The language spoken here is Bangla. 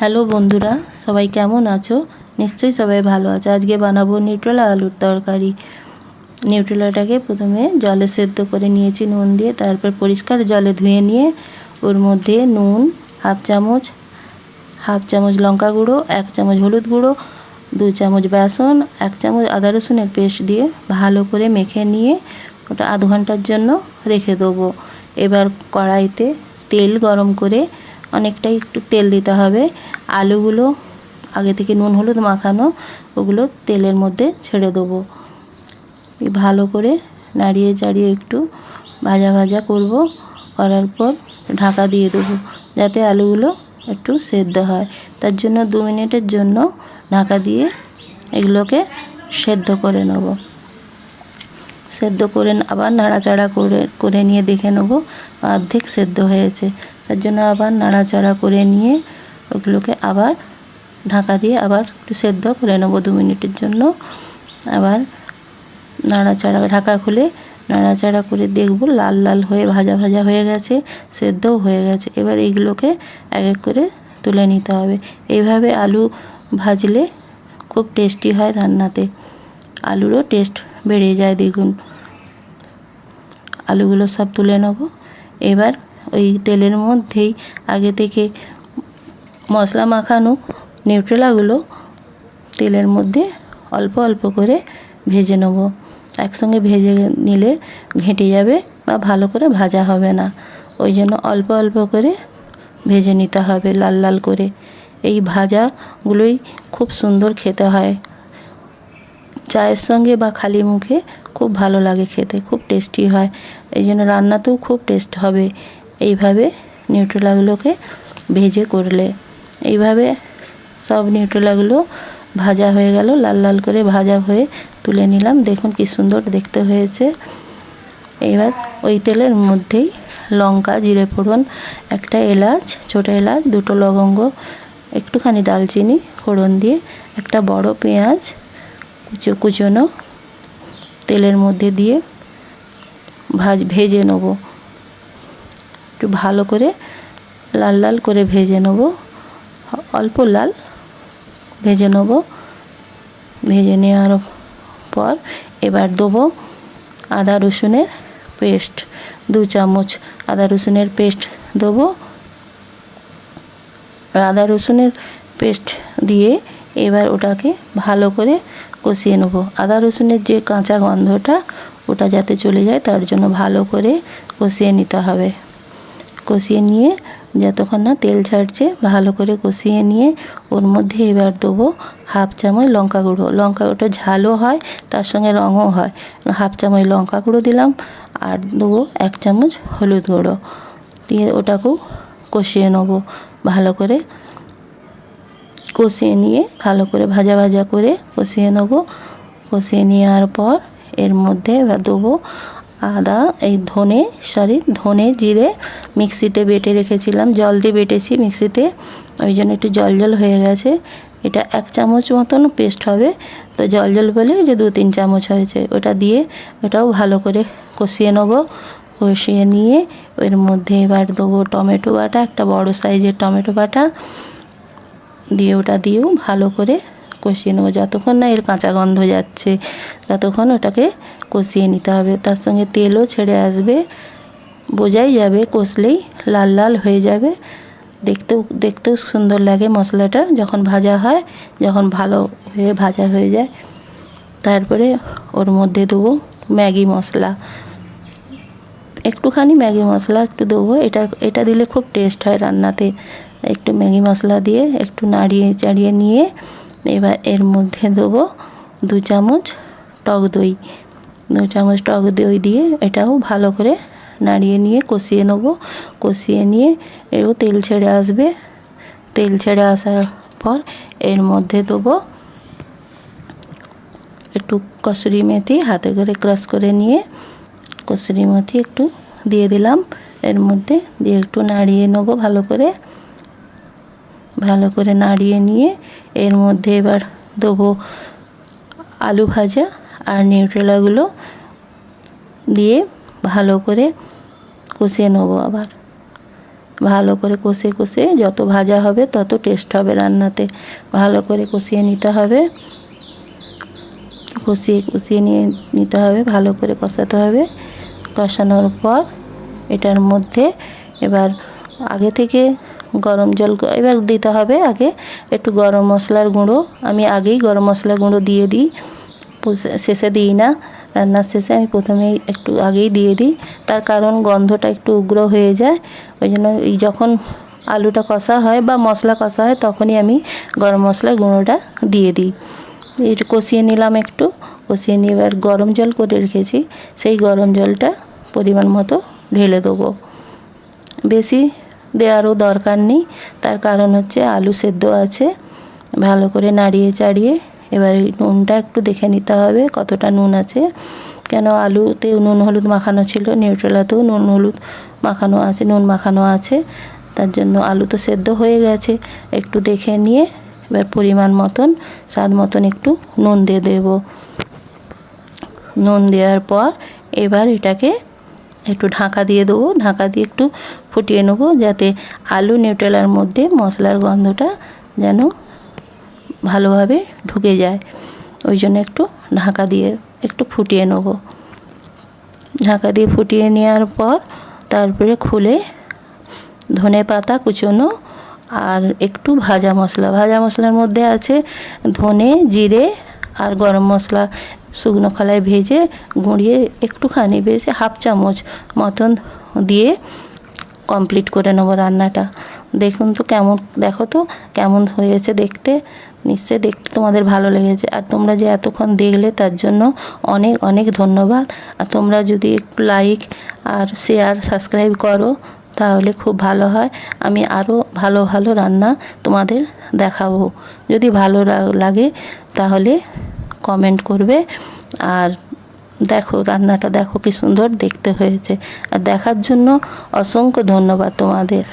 হ্যালো বন্ধুরা, সবাই কেমন আছো? নিশ্চয়ই সবাই ভালো আছো। আজকে বানাবো নিউট্রেলা আলুর তরকারি। নিউট্রেলাটাকে প্রথমে জলে সেদ্ধ করে নিয়েছি নুন দিয়ে, তারপর পরিষ্কার জলে ধুয়ে নিয়ে ওর মধ্যে নুন, হাফ চামচ হাফ চামচ লঙ্কা গুঁড়ো, এক চামচ হলুদ গুঁড়ো, দু চামচ বেসন, এক চামচ আদা রসুনের পেস্ট দিয়ে ভালো করে মেখে নিয়ে ওটা আধ ঘণ্টার জন্য রেখে দেবো। এবার কড়াইতে তেল গরম করে অনেকটাই একটু তেল দিতে হবে। আলুগুলো আগে থেকে নুন, হলুদ মাখানো, ওগুলো তেলের মধ্যে ছেড়ে দেবো। ভালো করে নাড়িয়ে চাড়িয়ে একটু ভাজা ভাজা করব। করার পর ঢাকা দিয়ে দেবো যাতে আলুগুলো একটু সেদ্ধ হয়। তার জন্য দু মিনিটের জন্য ঢাকা দিয়ে এগুলোকে সেদ্ধ করে নেব। সেদ্ধ করে আবার নাড়াচাড়া করে করে নিয়ে দেখে নেব অর্ধেক সেদ্ধ হয়েছে। তার জন্য আবার নাড়াচাড়া করে নিয়ে ওগুলোকে আবার ঢাকা দিয়ে আবার একটু সেদ্ধ করে নেব দু মিনিটের জন্য। আবার নাড়াচাড়া, ঢাকা খুলে নাড়াচাড়া করে দেখব লাল লাল হয়ে, ভাজা ভাজা হয়ে গেছে, সেদ্ধও হয়ে গেছে। এবার এইগুলোকে এক এক করে তুলে নিতে হবে। এইভাবে আলু ভাজলে খুব টেস্টি হয় রান্নাতে। আলুরও টেস্ট বেড়ে যায় দ্বিগুণ আলুগুলো সব তুলে নেব। এবার ওই তেলের মধ্যেই আগে থেকে মশলা মাখানো নিউট্রেলাগুলো তেলের মধ্যে অল্প অল্প করে ভেজে নেব। একসঙ্গে ভেজে নিলে ঘেঁটে যাবে বা ভালো করে ভাজা হবে না। ওই জন্য অল্প অল্প করে ভেজে নিতে হবে লাল লাল করে। এই ভাজাগুলোই খুব সুন্দর খেতে হয়। চায়ের সঙ্গে বা খালি মুখে খুব ভালো লাগে খেতে, খুব টেস্টি হয়। এই জন্য রান্নাতেও খুব টেস্ট হবে। এইভাবে নিউট্রেলাগুলোকে ভেজে করলে। এইভাবে সব নিউট্রেলাগুলো ভাজা হয়ে গেল, লাল লাল করে ভাজা হয়ে তুলে নিলাম। দেখুন কি সুন্দর দেখতে হয়েছে। এবার ওই তেলের মধ্যেই লঙ্কা, জিরে ফোড়ন, একটা এলাচ, ছোটো এলাচ, দুটো লবঙ্গ, একটুখানি দালচিনি, ফোড়ন দিয়ে একটা বড় পেঁয়াজ, কুচো কুচোনো তেলের মধ্যে দিয়ে ভাজ, ভেজে নেব। একটু ভালো করে লাল লাল করে ভেজে নেব। অল্প লাল ভেজে নেব। ভেজে নেওয়ার পর এবার দেবো আদা রসুনের পেস্ট। দু চামচ আদা রসুনের পেস্ট দেবো। আদা রসুনের পেস্ট দিয়ে এবার ওটাকে ভালো করে কষিয়ে নেব। আদা রসুনের যে কাঁচা গন্ধটা ওটা যাতে চলে যায়, তার জন্য ভালো করে কষিয়ে নিতে হবে। কষিয়ে নিয়ে যতক্ষণ না তেল ছাড়ছে ভালো করে কষিয়ে নিয়ে ওর মধ্যে এবার দেবো হাফ চামচ লঙ্কা গুঁড়ো। লঙ্কা ওটা ঝালও হয়, তার সঙ্গে রঙও হয়। হাফ চামচ লঙ্কা গুঁড়ো দিলাম আর দেবো এক চামচ হলুদ গুঁড়ো। দিয়ে ওটাকেও কষিয়ে নেব ভালো করে। কষিয়ে নিয়ে ভালো করে ভাজা ভাজা করে কষিয়ে নেব। কষিয়ে নেওয়ার পর এর মধ্যে দেবো আদা, এই ধনে সরি ধনে জিরে মিক্সিতে বেটে রেখেছিলাম। জল দিয়ে বেটেছি মিক্সিতে। ওই জন্য একটু জল জল হয়ে গেছে। এটা এক চামচ মতন পেস্ট হবে। তো জল জল বলে যে দু তিন চামচ হয়েছে। ওটা দিয়ে ওটাও ভালো করে কষিয়ে নেব। কষিয়ে নিয়ে এর মধ্যে এবার দেবো টমেটো বাটা, একটা বড় সাইজের টমেটো বাটা। দিয়ে ওটা দিয়েও ভালো করে কষিয়ে নেব। যতক্ষণ না এর কাঁচা গন্ধ যাচ্ছে, ততক্ষণ ওটাকে কষিয়ে নিতে হবে। তার সঙ্গে তেলও ছেড়ে আসবে। বোঝাই যাবে, কষলেই লাল লাল হয়ে যাবে। দেখতেও দেখতেও সুন্দর লাগে মশলাটা। যখন ভাজা হয়, যখন ভালো হয়ে ভাজা হয়ে যায়, তারপরে ওর মধ্যে দেবো ম্যাগি মশলা। একটুখানি ম্যাগি মশলা একটু দেবো। এটা এটা দিলে খুব টেস্ট হয় রান্নাতে। একটু ম্যাগি মশলা দিয়ে একটু নাড়িয়ে চাড়িয়ে নিয়ে এবার এর মধ্যে দেবো দু চামচ টক দই। দু চামচ টক দই দিয়ে এটাও ভালো করে নাড়িয়ে নিয়ে কষিয়ে নেব। কষিয়ে নিয়ে এও তেল ছেড়ে আসবে। তেল ছেড়ে আসার পর এর মধ্যে দেবো একটু কসুরি মেথি হাতে করে ক্রাশ করে নিয়ে কসুরি মেথি একটু দিয়ে দিলাম। এর মধ্যে দিয়ে একটু নাড়িয়ে নেব ভালো করে। ভালো করে নাড়িয়ে নিয়ে এর মধ্যে এবার দেবো আলু ভাজা আর নিউট্রেলাগুলো দিয়ে ভালো করে কষিয়ে নেব আবার। ভালো করে কষে কষে যত ভাজা হবে তত টেস্ট হবে রান্নাতে। ভালো করে কষিয়ে নিতে হবে। কষিয়ে কষিয়ে নিয়ে নিতে হবে, ভালো করে কষাতে হবে। কষানোর পর এটার মধ্যে এবার আগে থেকে গরম জল এবার দিতে হবে আগে একটু গরম মশলার গুঁড়ো। আমি আগেই গরম মশলার গুঁড়ো দিয়ে দিই। শেষে দিই না। রান্নার শেষে আমি প্রথমেই একটু আগেই দিয়ে দিই। তার কারণ গন্ধটা একটু উগ্র হয়ে যায়। ওই জন্য যখন আলুটা কষা হয় বা মশলা কষা হয় তখনই আমি গরম মশলার গুঁড়োটা দিয়ে দিই। একটু কষিয়ে নিলাম একটু। কষিয়ে নিয়ে এবার গরম জল করে রেখেছি। সেই গরম জলটা পরিমাণ মতো ঢেলে দেবো। বেশি দেওয়ারও দরকার নেই। তার কারণ হচ্ছে আলু সেদ্ধ আছে। ভালো করে নাড়িয়ে চাড়িয়ে এবার নুনটা একটু দেখে নিতে হবে কতটা নুন আছে। কেন আলুতে নুন হলুদ মাখানো ছিল নিউট্রেলাতেও নুন হলুদ মাখানো আছে, নুন মাখানো আছে। তার জন্য আলু তো সেদ্ধ হয়ে গেছে। একটু দেখে নিয়ে এবার পরিমাণ মতন, স্বাদ মতন একটু নুন দিয়ে দেবো। নুন দেওয়ার পর এবার এটাকে একটু ঢাকা দিয়ে দেবো। ঢাকা দিয়ে একটু ফুটিয়ে নেব যাতে আলু নিউটেলার মধ্যে মশলার গন্ধটা যেন ভালোভাবে ঢুকে যায়। ওই জন্য একটু ঢাকা দিয়ে একটু ফুটিয়ে নেব। ঢাকা দিয়ে ফুটিয়ে নেওয়ার পর তারপরে খুলে ধনে পাতা কুচোনো আর একটু ভাজা মশলা। ভাজা মশলার মধ্যে আছে ধনে, জিরে আর গরম মশলা। শুকনো খোলায় ভেজে গুঁড়িয়ে একটুখানি বেশি হাফ চামচ মতন দিয়ে কমপ্লিট করে নেব রান্নাটা। দেখুন তো কেমন, দেখো তো কেমন হয়েছে দেখতে। নিশ্চয়ই দেখতে তোমাদের ভালো লেগেছে। আর তোমরা যে এতক্ষণ দেখলে তার জন্য অনেক অনেক ধন্যবাদ। আর তোমরা যদি একটু লাইক আর শেয়ার সাবস্ক্রাইব করো, তাহলে খুব ভালো হয়। আমি আরও ভালো ভালো রান্না তোমাদের দেখাবো। যদি ভালো লাগে, তাহলে কমেন্ট করবে। আর দেখো, রান্নাটা দেখো কি সুন্দর দেখতে হয়েছে। আর দেখার জন্য অসংখ্য ধন্যবাদ তোমাদের।